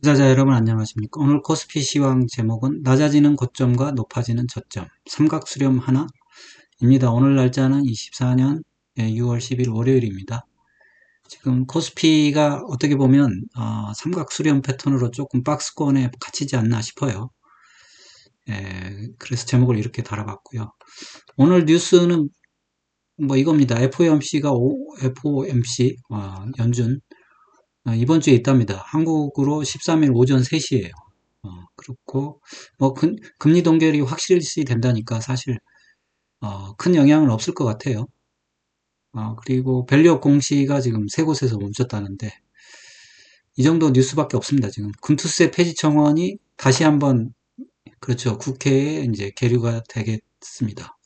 투자자 여러분 안녕하십니까? 오늘 코스피 시황 제목은 낮아지는 고점과 높아지는 저점 삼각수렴 하나 입니다. 오늘 날짜는 24년 6월 10일 월요일입니다. 지금 코스피가 어떻게 보면 어, 삼각수렴 패턴으로 조금 박스권에 갇히지 않나 싶어요. 예, 그래서 제목을 이렇게 달아봤고요. 오늘 뉴스는 뭐 이겁니다. FOMC가 오, FOMC 어, 연준 어, 이번 주에 있답니다. 한국으로 13일 오전 3시에요. 어, 그렇고 뭐 금, 리 동결이 확실시 된다니까 사실 어, 큰 영향은 없을 것 같아요. 어, 그리고 밸류업 공시가 지금 세 곳에서 멈췄다는데 이 정도 뉴스밖에 없습니다. 지금 금투세 폐지 청원이 다시 한번 그렇죠 국회에 이제 계류가 되겠습니다.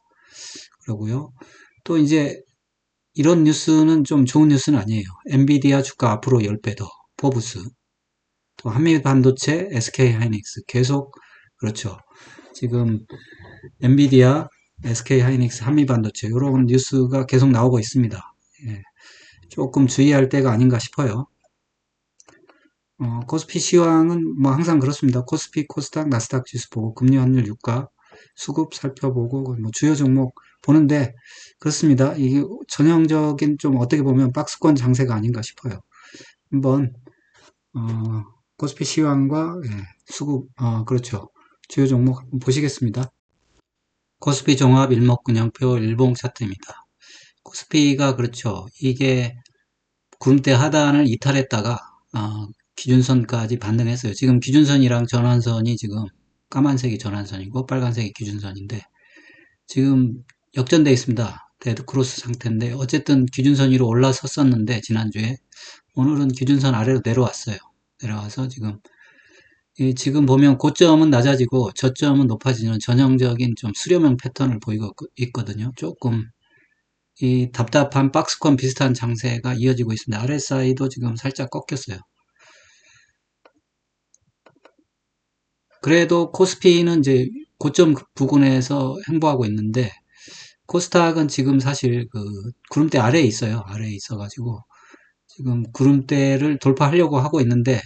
그러고요. 또 이제 이런 뉴스는 좀 좋은 뉴스는 아니에요. 엔비디아 주가 앞으로 10배 더, 포브스. 또 한미반도체, SK 하이닉스 계속 그렇죠. 지금 엔비디아, SK 하이닉스, 한미반도체 이런 뉴스가 계속 나오고 있습니다. 예, 조금 주의할 때가 아닌가 싶어요. 어, 코스피 시황은 뭐 항상 그렇습니다. 코스피, 코스닥, 나스닥 지수 보고 금리 환율 유가 수급 살펴보고 뭐 주요 종목 보는데 그렇습니다. 이게 전형적인 좀 어떻게 보면 박스권 장세가 아닌가 싶어요. 한번 어, 코스피 시황과 예, 수급 어, 그렇죠. 주요 종목 보시겠습니다. 코스피 종합 일목균형표 일봉 차트입니다. 코스피가 그렇죠. 이게 구름대 하단을 이탈했다가 어, 기준선까지 반등했어요. 지금 기준선이랑 전환선이 지금 까만색이 전환선이고 빨간색이 기준선인데 지금 역전되어 있습니다. 데드 크로스 상태인데 어쨌든 기준선 위로 올라섰었는데 지난주에 오늘은 기준선 아래로 내려왔어요. 내려와서 지금 지금 보면 고점은 낮아지고 저점은 높아지는 전형적인 좀 수렴형 패턴을 보이고 있거든요. 조금 이 답답한 박스권 비슷한 장세가 이어지고 있습니다. RSI도 지금 살짝 꺾였어요. 그래도 코스피는 이제 고점 부근에서 행보하고 있는데 코스닥은 지금 사실 그 구름대 아래에 있어요. 아래에 있어가지고 지금 구름대를 돌파하려고 하고 있는데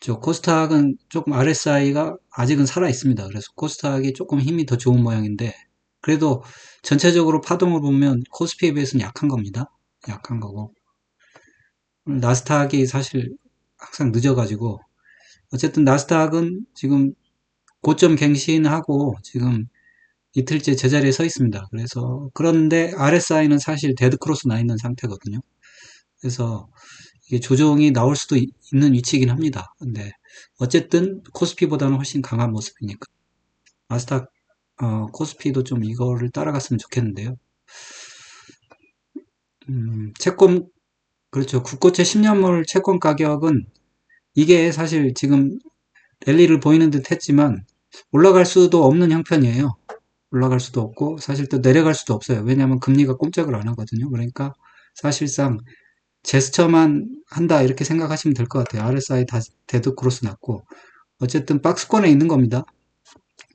저 코스닥은 조금 RSI가 아직은 살아 있습니다. 그래서 코스닥이 조금 힘이 더 좋은 모양인데 그래도 전체적으로 파동을 보면 코스피에 비해서는 약한 겁니다. 약한 거고 나스닥이 사실 항상 늦어가지고 어쨌든 나스닥은 지금 고점 갱신하고 지금 이틀째 제자리에 서 있습니다. 그래서 그런데 RSI는 사실 데드크로스 나 있는 상태거든요. 그래서 이게 조정이 나올 수도 있는 위치이긴 합니다. 근데 어쨌든 코스피보다는 훨씬 강한 모습이니까 나스닥 어, 코스피도 좀 이거를 따라갔으면 좋겠는데요. 음, 채권 그렇죠. 국고채 10년물 채권 가격은 이게 사실 지금 랠리를 보이는 듯 했지만 올라갈 수도 없는 형편이에요. 올라갈 수도 없고 사실 또 내려갈 수도 없어요. 왜냐하면 금리가 꼼짝을 안 하거든요. 그러니까 사실상 제스처만 한다 이렇게 생각하시면 될 것 같아요. RSI 다 데드 크로스 났고 어쨌든 박스권에 있는 겁니다.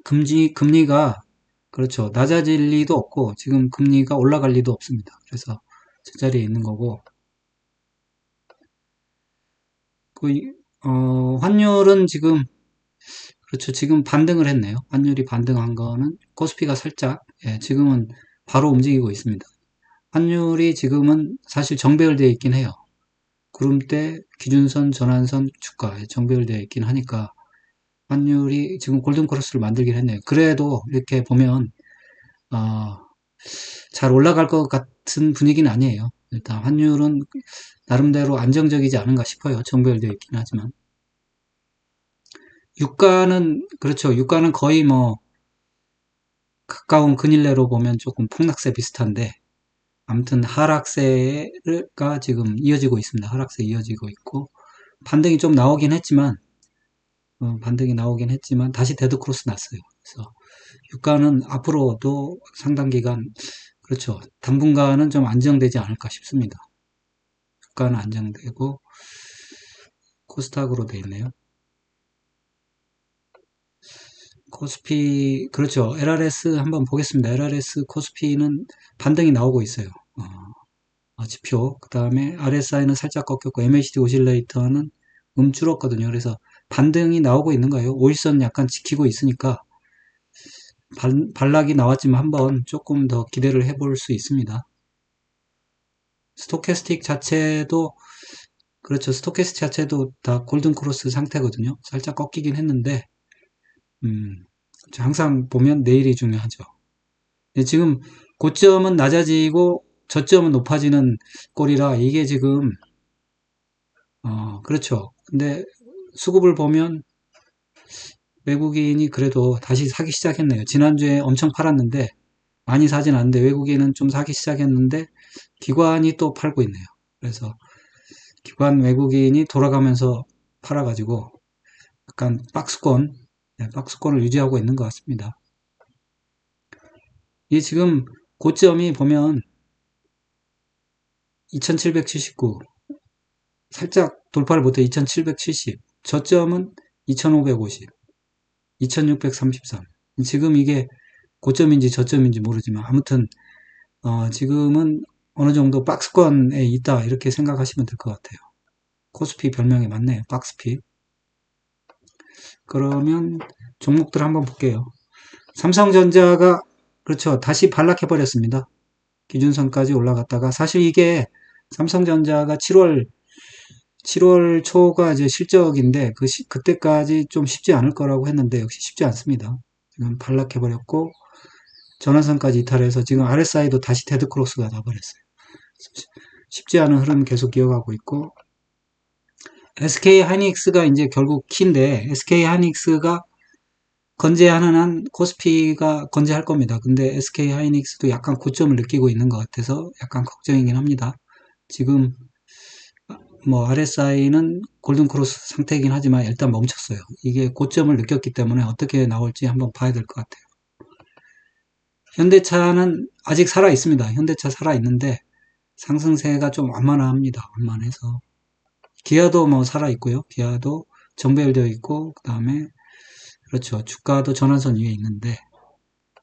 금리 금리가 그렇죠. 낮아질 리도 없고 지금 금리가 올라갈 리도 없습니다. 그래서 제자리에 있는 거고 그 어, 환율은 지금 그렇죠. 지금 반등을 했네요. 환율이 반등한 거는 코스피가 살짝 예, 지금은 바로 움직이고 있습니다. 환율이 지금은 사실 정배열되어 있긴 해요. 구름대, 기준선, 전환선, 주가 정배열되어 있긴 하니까 환율이 지금 골든크로스를 만들긴 했네요. 그래도 이렇게 보면 어, 잘 올라갈 것 같은 분위기는 아니에요. 일단 환율은 나름대로 안정적이지 않은가 싶어요. 정배열되어 있긴 하지만 유가는 그렇죠. 유가는 거의 뭐 가까운 근일 내로 보면 조금 폭락세 비슷한데 아무튼 하락세가 지금 이어지고 있습니다. 하락세 이어지고 있고 반등이 좀 나오긴 했지만 어, 반등이 나오긴 했지만 다시 데드 크로스 났어요. 그래서 유가는 앞으로도 상당 기간 그렇죠. 당분간은 좀 안정되지 않을까 싶습니다. 유가는 안정되고 코스닥으로 되어 있네요. 코스피 그렇죠. LRS 한번 보겠습니다. LRS 코스피는 반등이 나오고 있어요. 어, 어 지표 그 다음에 RSI는 살짝 꺾였고 MACD 오실레이터는 음 줄었거든요. 그래서 반등이 나오고 있는 거예요. 5일선 약간 지키고 있으니까 반, 반락이 나왔지만 한번 조금 더 기대를 해볼 수 있습니다. 스토캐스틱 자체도 그렇죠. 스토캐스틱 자체도 다 골든 크로스 상태거든요. 살짝 꺾이긴 했는데 음, 항상 보면 내일이 중요하죠. 지금 고점은 낮아지고 저점은 높아지는 꼴이라 이게 지금 어, 그렇죠. 근데 수급을 보면 외국인이 그래도 다시 사기 시작했네요. 지난주에 엄청 팔았는데 많이 사진 않는데 외국인은 좀 사기 시작했는데 기관이 또 팔고 있네요. 그래서 기관 외국인이 돌아가면서 팔아가지고 약간 박스권, 네, 박스권을 유지하고 있는 것 같습니다. 이 지금 고점이 보면 2779 살짝 돌파를 못해 2770 저점은 2550 2633 지금 이게 고점인지 저점인지 모르지만 아무튼 어 지금은 어느 정도 박스권에 있다 이렇게 생각하시면 될 것 같아요. 코스피 별명이 맞네요. 박스피 그러면 종목들 한번 볼게요 삼성전자가 그렇죠 다시 발락해 버렸습니다 기준선까지 올라갔다가 사실 이게 삼성전자가 7월 7월 초가 이제 실적인데 그 시, 그때까지 좀 쉽지 않을 거라고 했는데 역시 쉽지 않습니다. 지금 발락해 버렸고 전환선까지 이탈해서 지금 RSI도 다시 데드크로스가 나버렸어요. 쉽지 않은 흐름 계속 이어가고 있고 SK 하이닉스가 이제 결국 키인데 SK 하이닉스가 건재하는 한 코스피가 건재할 겁니다. 근데 SK 하이닉스도 약간 고점을 느끼고 있는 것 같아서 약간 걱정이긴 합니다. 지금 뭐 RSI는 골든크로스 상태이긴 하지만 일단 멈췄어요. 이게 고점을 느꼈기 때문에 어떻게 나올지 한번 봐야 될 것 같아요. 현대차는 아직 살아 있습니다. 현대차 살아 있는데 상승세가 좀 완만합니다. 완만해서 기아도 뭐 살아 있고요. 기아도 정배열되어 있고 그 다음에 그렇죠. 주가도 전환선 위에 있는데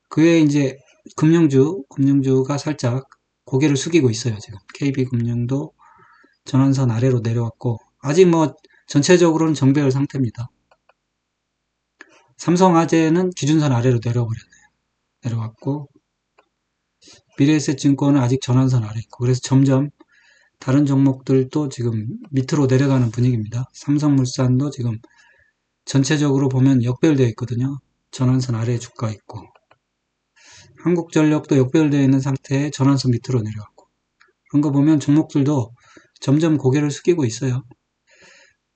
그에 이제 금융주, 금융주가 살짝 고개를 숙이고 있어요. 지금 KB금융도 전환선 아래로 내려왔고 아직 뭐 전체적으로는 정배열 상태입니다. 삼성화재는 기준선 아래로 내려버렸네요. 내려왔고 미래에셋증권은 아직 전환선 아래 있고 그래서 점점 다른 종목들도 지금 밑으로 내려가는 분위기입니다. 삼성물산도 지금 전체적으로 보면 역별되어 있거든요. 전환선 아래에 주가 있고 한국전력도 역별되어 있는 상태에 전환선 밑으로 내려왔고 그런 거 보면 종목들도 점점 고개를 숙이고 있어요.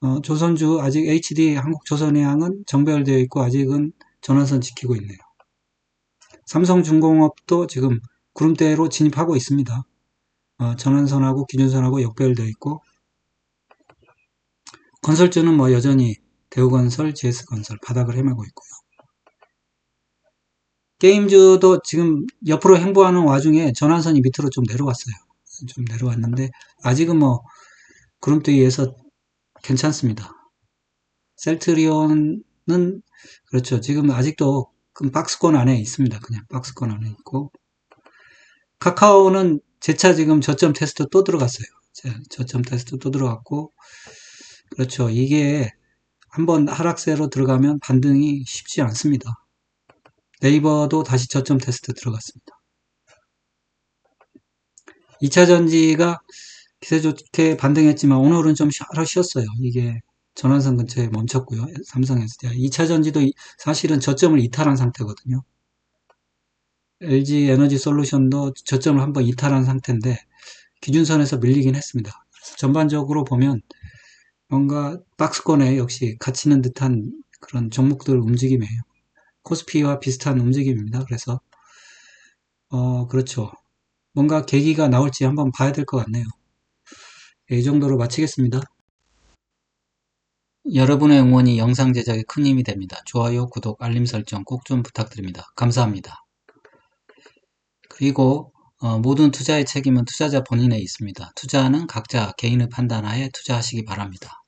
어, 조선주 아직 HD 한국조선해양은 정별되어 있고 아직은 전환선 지키고 있네요. 삼성중공업도 지금 구름대로 진입하고 있습니다. 어, 전환선하고 기준선하고 역별되어 있고 건설주는 뭐 여전히 대우건설, GS건설 바닥을 헤매고 있고요. 게임주도 지금 옆으로 행보하는 와중에 전환선이 밑으로 좀 내려왔어요. 좀 내려왔는데 아직은 뭐 구름대기에서 괜찮습니다. 셀트리온은 그렇죠. 지금 아직도 박스권 안에 있습니다. 그냥 박스권 안에 있고 카카오는 재차 지금 저점 테스트 또 들어갔어요. 저점 테스트 또 들어갔고 그렇죠. 이게 한번 하락세로 들어가면 반등이 쉽지 않습니다. 네이버도 다시 저점 테스트 들어갔습니다. 2차 전지가 기세 좋게 반등했지만 오늘은 좀 쉬었어요. 이게 전환선 근처에 멈췄고요. 삼성에서 2차 전지도 사실은 저점을 이탈한 상태거든요. LG 에너지 솔루션도 저점을 한번 이탈한 상태인데 기준선에서 밀리긴 했습니다. 전반적으로 보면 뭔가 박스권에 역시 갇히는 듯한 그런 종목들 움직임이에요. 코스피와 비슷한 움직임입니다. 그래서 어 그렇죠. 뭔가 계기가 나올지 한번 봐야 될 것 같네요. 네, 이 정도로 마치겠습니다. 여러분의 응원이 영상 제작에 큰 힘이 됩니다. 좋아요, 구독, 알림 설정 꼭 좀 부탁드립니다. 감사합니다. 그리고 어, 모든 투자의 책임은 투자자 본인에 있습니다. 투자는 각자 개인의 판단하에 투자하시기 바랍니다.